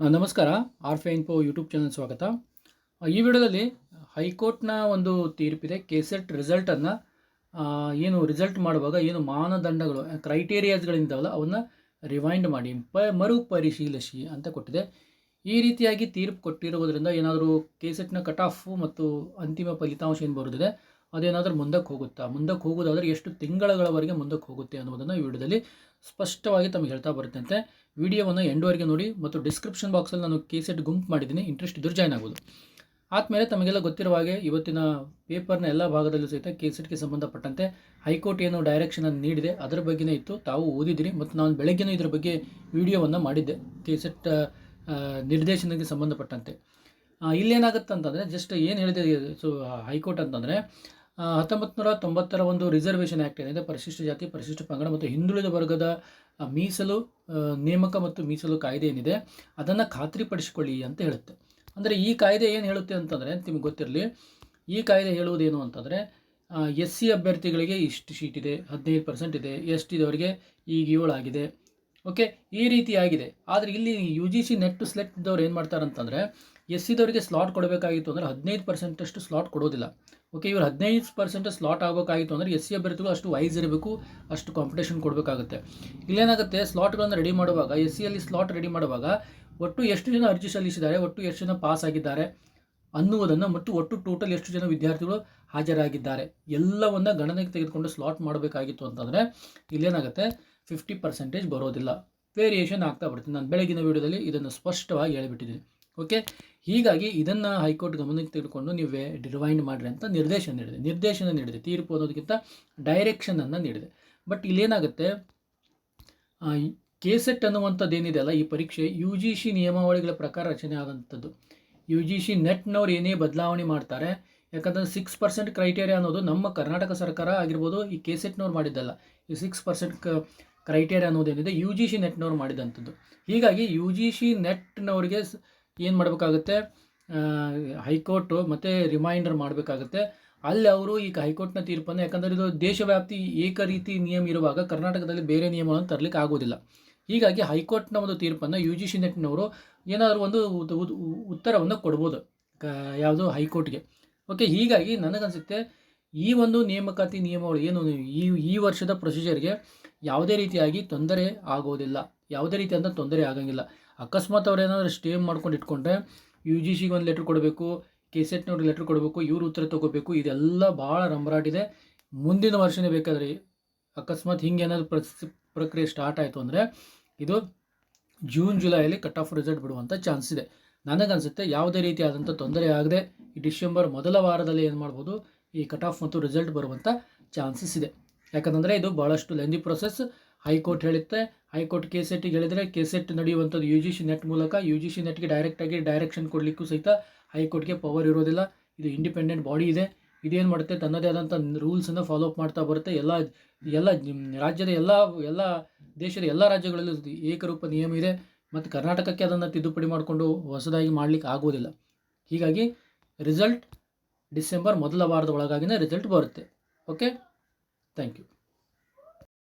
ನಮಸ್ಕಾರ. ಆರ್ಫೆ info YouTube channel ಸ್ವಾಗತ. ಈ ವಿಡಿಯೋದಲ್ಲಿ ಹೈಕೋರ್ಟ್ನ ಒಂದು ತೀರ್ಪಿದೆ. ಕೆಸೆಟ್ ರಿಸಲ್ಟನ್ನು ಏನು ರಿಸಲ್ಟ್ ಮಾಡುವಾಗ ಏನು ಮಾನದಂಡಗಳು ಕ್ರೈಟೇರಿಯಾಸ್ಗಳಿಂದವಲ್ಲ ಅವನ್ನ ರಿವೈಂಡ್ ಮಾಡಿ, ಪ, ಮರುಪರಿಶೀಲಿಸಿ ಅಂತ ಕೊಟ್ಟಿದೆ. ಈ ರೀತಿಯಾಗಿ ತೀರ್ಪು ಕೊಟ್ಟಿರುವುದರಿಂದ ಏನಾದರೂ ಕೆಸೆಟ್ನ ಕಟ್ ಆಫ್ ಮತ್ತು ಅಂತಿಮ ಫಲಿತಾಂಶ ಏನು ಬರೋದಿದೆ ಅದೇನಾದರೂ ಮುಂದಕ್ಕೆ ಹೋಗುತ್ತಾ? ಮುಂದಕ್ಕೆ ಹೋಗೋದಾದರೆ ಎಷ್ಟು ತಿಂಗಳಗಳವರೆಗೆ ಮುಂದಕ್ಕೆ ಹೋಗುತ್ತೆ ಅನ್ನೋದನ್ನು ಈ ವಿಡಿಯೋದಲ್ಲಿ ಸ್ಪಷ್ಟವಾಗಿ ತಮಗೆ ಹೇಳ್ತಾ ಬರುತ್ತಂತೆ ವಿಡಿಯೋವನ್ನು ಎಂಡ್ವರೆಗೆ ನೋಡಿ ಮತ್ತು ಡಿಸ್ಕ್ರಿಪ್ಷನ್ ಬಾಕ್ಸಲ್ಲಿ ನಾನು ಕೆ ಸೆಟ್ ಗುಂಪು ಮಾಡಿದ್ದೀನಿ ಇಂಟ್ರೆಸ್ಟ್ ಇದ್ದರೂ ಜಾಯ್ನ್ ಆಗ್ಬೋದು ಆದಮೇಲೆ ತಮಗೆಲ್ಲ ಗೊತ್ತಿರುವ ಹಾಗೆ ಇವತ್ತಿನ ಪೇಪರ್ನ ಎಲ್ಲ ಭಾಗದಲ್ಲೂ ಸಹಿತ ಕೆ ಸೆಟ್ಗೆ ಸಂಬಂಧಪಟ್ಟಂತೆ ಹೈಕೋರ್ಟ್ ಏನು ಡೈರೆಕ್ಷನನ್ನು ನೀಡಿದೆ, ಅದರ ಬಗ್ಗೆನೇ ಇತ್ತು. ತಾವು ಓದಿದಿರಿ ಮತ್ತು ನಾನು ಬೆಳಗ್ಗೆನೂ ಇದರ ಬಗ್ಗೆ ವಿಡಿಯೋವನ್ನು ಮಾಡಿದ್ದೆ ಕೆ ಸೆಟ್ ನಿರ್ದೇಶನಕ್ಕೆ ಸಂಬಂಧಪಟ್ಟಂತೆ. ಇಲ್ಲೇನಾಗುತ್ತೆ ಅಂತಂದರೆ ಜಸ್ಟ್ ಏನು ಹೇಳಿದೆ ಸೊ ಹೈಕೋರ್ಟ್ ಅಂತಂದರೆ ಹತ್ತೊಂಬತ್ತು ನೂರ ತೊಂಬತ್ತರ ಒಂದು ರಿಸರ್ವೇಷನ್ ಆ್ಯಕ್ಟ್ ಏನಿದೆ, ಪರಿಶಿಷ್ಟ ಜಾತಿ, ಪರಿಶಿಷ್ಟ ಪಂಗಡ ಮತ್ತು ಹಿಂದುಳಿದ ವರ್ಗದ ಮೀಸಲು ನೇಮಕ ಮತ್ತು ಮೀಸಲು ಕಾಯ್ದೆ ಏನಿದೆ, ಅದನ್ನು ಖಾತ್ರಿಪಡಿಸಿಕೊಳ್ಳಿ ಅಂತ ಹೇಳುತ್ತೆ. ಅಂದರೆ ಈ ಕಾಯ್ದೆ ಏನು ಹೇಳುತ್ತೆ ಅಂತಂದರೆ ನಿಮಗೆ ಗೊತ್ತಿರಲಿ, ಈ ಕಾಯ್ದೆ ಹೇಳುವುದೇನು ಅಂತಂದರೆ ಎಸ್ ಸಿ ಅಭ್ಯರ್ಥಿಗಳಿಗೆ ಇಷ್ಟು ಶೀಟ್ ಇದೆ, ಹದಿನೈದು ಪರ್ಸೆಂಟ್ ಇದೆ ಎಸ್ ಟಿದವರಿಗೆ ಈಗ ಏಳಾಗಿದೆ ಓಕೆ, ಈ ರೀತಿ ಆಗಿದೆ. ಆದರೆ ಇಲ್ಲಿ U G C NET SLET ಇದ್ದವ್ರು ಏನು ಮಾಡ್ತಾರೆ ಅಂತಂದರೆ ಎಸ್ ಸಿದವರಿಗೆ ಸ್ಲಾಟ್ ಕೊಡಬೇಕಾಗಿತ್ತು ಅಂದರೆ ಹದಿನೈದು ಪರ್ಸೆಂಟಷ್ಟು ಸ್ಲಾಟ್ ಕೊಡೋದಿಲ್ಲ. ಓಕೆ, ಇವರು ಹದಿನೈದು ಪರ್ಸೆಂಟ್ ಸ್ಲಾಟ್ ಆಗಬೇಕಾಗಿತ್ತು ಅಂದರೆ ಎಸ್ ಸಿ ಅಭ್ಯರ್ಥಿಗಳು ಅಷ್ಟು ವೈಸ್ ಇರಬೇಕು, ಅಷ್ಟು ಕಾಂಪಿಟೇಷನ್ ಕೊಡಬೇಕಾಗುತ್ತೆ. ಇಲ್ಲೇನಾಗುತ್ತೆ ಸ್ಲಾಟ್ಗಳನ್ನು ರೆಡಿ ಮಾಡುವಾಗ ಎಸ್ ಸಿಯಲ್ಲಿ ಸ್ಲಾಟ್ ರೆಡಿ ಮಾಡುವಾಗ ಒಟ್ಟು ಎಷ್ಟು ಜನ ಅರ್ಜಿ ಸಲ್ಲಿಸಿದ್ದಾರೆ, ಒಟ್ಟು ಎಷ್ಟು ಜನ ಪಾಸ್ ಆಗಿದ್ದಾರೆ ಅನ್ನುವುದನ್ನು ಮತ್ತು ಒಟ್ಟು ಟೋಟಲ್ ಎಷ್ಟು ಜನ ವಿದ್ಯಾರ್ಥಿಗಳು ಹಾಜರಾಗಿದ್ದಾರೆ, ಎಲ್ಲವನ್ನ ಗಣನೆಗೆ ತೆಗೆದುಕೊಂಡು ಸ್ಲಾಟ್ ಮಾಡಬೇಕಾಗಿತ್ತು ಅಂತಂದರೆ, ಇಲ್ಲೇನಾಗುತ್ತೆ ಫಿಫ್ಟಿ ಪರ್ಸೆಂಟೇಜ್ ಬರೋದಿಲ್ಲ. ವೇರಿಯೇಷನ್ ಆಗ್ತಾ ಬರುತ್ತೆ. ನಾನು ಬೆಳಗಿನ ವಿಡಿಯೋದಲ್ಲಿ ಇದನ್ನು ಸ್ಪಷ್ಟವಾಗಿ ಹೇಳಿಬಿಟ್ಟಿದ್ದೀನಿ. ಓಕೆ ಹೀಗಾಗಿ ಇದನ್ನು ಹೈಕೋರ್ಟ್ ಗಮನಕ್ಕೆ ತೆಗೆದುಕೊಂಡು ನೀವೇ ಡಿರಿವೈಂಡ್ ಮಾಡಿರಿ ಅಂತ ನಿರ್ದೇಶನ ನೀಡಿದೆ. ನಿರ್ದೇಶನ ನೀಡಿದೆ. ತೀರ್ಪು ಅನ್ನೋದಕ್ಕಿಂತ ಡೈರೆಕ್ಷನನ್ನು ನೀಡಿದೆ. ಬಟ್ ಇಲ್ಲೇನಾಗುತ್ತೆ? ಕೆ ಸೆಟ್ ಅನ್ನುವಂಥದ್ದು ಏನಿದೆ ಅಲ್ಲ ಈ ಪರೀಕ್ಷೆ ಯು ಜಿ ಸಿ ನಿಯಮಾವಳಿಗಳ ಪ್ರಕಾರ ರಚನೆ ಆದಂಥದ್ದು ಯು ಜಿ ಸಿ ನೆಟ್ನವ್ರು ಏನೇ ಬದಲಾವಣೆ ಮಾಡ್ತಾರೆ, ಯಾಕಂದರೆ ಸಿಕ್ಸ್ ಪರ್ಸೆಂಟ್ ಕ್ರೈಟೇರಿಯಾ ಅನ್ನೋದು ನಮ್ಮ ಕರ್ನಾಟಕ ಸರ್ಕಾರ ಆಗಿರ್ಬೋದು ಈ ಕೆ ಸೆಟ್ನವ್ರು ಮಾಡಿದ್ದಲ್ಲ. ಈ ಸಿಕ್ಸ್ ಪರ್ಸೆಂಟ್ ಕ್ರೈಟೇರಿಯಾ ಅನ್ನೋದೇನಿದೆ ಯು ಜಿ ಸಿ ನೆಟ್ನವ್ರು ಮಾಡಿದಂಥದ್ದು. ಹೀಗಾಗಿ ಯು ಜಿ ಸಿ ನೆಟ್ನವ್ರಿಗೆ ಏನು ಮಾಡಬೇಕಾಗುತ್ತೆ? ಹೈಕೋರ್ಟು ಮತ್ತು ರಿಮೈಂಡರ್ ಮಾಡಬೇಕಾಗುತ್ತೆ. ಅಲ್ಲಿ ಅವರು ಈಗ ಹೈಕೋರ್ಟ್ನ ತೀರ್ಪನ್ನು, ಯಾಕಂದರೆ ಇದು ದೇಶವ್ಯಾಪ್ತಿ ಏಕ ರೀತಿ ನಿಯಮ ಇರುವಾಗ ಕರ್ನಾಟಕದಲ್ಲಿ ಬೇರೆ ನಿಯಮಗಳನ್ನು ತರಲಿಕ್ಕೆ ಆಗೋದಿಲ್ಲ. ಹೀಗಾಗಿ ಹೈಕೋರ್ಟ್ನ ಒಂದು ತೀರ್ಪನ್ನು ಯು ಜಿ ಸಿ ನೆಟ್ನವರು ಏನಾದರೂ ಒಂದು ಉತ್- ಉತ್- ಉತ್ತರವನ್ನು ಕೊಡ್ಬೋದು ಯಾವುದು ಹೈಕೋರ್ಟ್ಗೆ. ಓಕೆ ಹೀಗಾಗಿ ನನಗನ್ಸುತ್ತೆ ಈ ಒಂದು ನೇಮಕಾತಿ ನಿಯಮಗಳು ಏನು? ಈ ಈ ವರ್ಷದ ಪ್ರೊಸೀಜರ್ಗೆ ಯಾವುದೇ ರೀತಿಯಾಗಿ ತೊಂದರೆ ಆಗೋದಿಲ್ಲ. ಯಾವುದೇ ರೀತಿಯಾದ ತೊಂದರೆ ಆಗಂಗಿಲ್ಲ. ಅಕಸ್ಮಾತ್ ಅವ್ರು ಏನಾದರೂ ಸ್ಟೇ ಮಾಡ್ಕೊಂಡು ಇಟ್ಕೊಂಡ್ರೆ ಯು ಜಿ ಸಿಗೆ ಒಂದು ಲೆಟ್ರ್ ಕೊಡಬೇಕು ಕೆ ಸೆಟ್ನವ್ರಿಗೆ ಲೆಟ್ರ್ ಕೊಡಬೇಕು, ಇವ್ರ ಉತ್ತರ ತೊಗೋಬೇಕು, ಇದೆಲ್ಲ ಭಾಳ ರಂಬರಾಟಿದೆ ಮುಂದಿನ ವರ್ಷನೇ ಬೇಕಾದರೆ ಅಕಸ್ಮಾತ್ ಹಿಂಗೆ ಏನಾದರೂ ಪ್ರಕ್ರಿಯೆ ಸ್ಟಾರ್ಟ್ ಆಯಿತು ಅಂದರೆ ಇದು ಜೂನ್ ಜುಲೈಯಲ್ಲಿ ಕಟ್ ಆಫ್ ರಿಸಲ್ಟ್ ಬಿಡುವಂಥ ಚಾನ್ಸ್ ಇದೆ. ನನಗನ್ಸುತ್ತೆ ಯಾವುದೇ ರೀತಿಯಾದಂಥ ತೊಂದರೆ ಆಗದೆ ಈ ಡಿಸೆಂಬರ್ ಮೊದಲ ವಾರದಲ್ಲಿ ಏನು ಮಾಡ್ಬೋದು? ಈ ಕಟ್ ಆಫ್ ಮತ್ತು ರಿಸಲ್ಟ್ ಬರುವಂಥ ಚಾನ್ಸಸ್ ಇದೆ. ಯಾಕಂತಂದರೆ ಇದು ಭಾಳಷ್ಟು ಲೆಂದಿ ಪ್ರೊಸೆಸ್ ಹೈಕೋರ್ಟ್ ಹೇಳುತ್ತೆ. ಹೈಕೋರ್ಟ್ ಕೆ ಸೆಟ್ಟಿಗೆ ಹೇಳಿದರೆ ಕೆ ಸೆಟ್ ನಡೆಯುವಂಥದ್ದು ಯು ಜಿ ಸಿ ನೆಟ್ ಮೂಲಕ ಯು ಜಿ ಸಿ ನೆಟ್ಗೆ ಡೈರೆಕ್ಟಾಗಿ ಡೈರೆಕ್ಷನ್ ಕೊಡಲಿಕ್ಕೂ ಸಹಿತ ಹೈಕೋರ್ಟ್ಗೆ ಪವರ್ ಇರೋದಿಲ್ಲ. ಇದು ಇಂಡಿಪೆಂಡೆಂಟ್ ಬಾಡಿ ಇದೆ. ಇದೇನು ಮಾಡುತ್ತೆ? ತನ್ನದೇ ಆದಂಥ ರೂಲ್ಸನ್ನು ಫಾಲೋ ಅಪ್ ಮಾಡ್ತಾ ಬರುತ್ತೆ. ಎಲ್ಲ ಎಲ್ಲ ರಾಜ್ಯದ ಎಲ್ಲ ಎಲ್ಲ ದೇಶದ ಎಲ್ಲ ರಾಜ್ಯಗಳಲ್ಲೂ ಏಕರೂಪ ನಿಯಮ ಇದೆ. ಮತ್ತು ಕರ್ನಾಟಕಕ್ಕೆ ಅದನ್ನು ತಿದ್ದುಪಡಿ ಮಾಡಿಕೊಂಡು ಹೊಸದಾಗಿ ಮಾಡಲಿಕ್ಕೆ ಆಗೋದಿಲ್ಲ. ಹೀಗಾಗಿ ರಿಸಲ್ಟ್ ಡಿಸೆಂಬರ್ ಮೊದಲ ವಾರದ ಒಳಗಾಗಿನೇ ರಿಸಲ್ಟ್ ಬರುತ್ತೆ. Okay thank you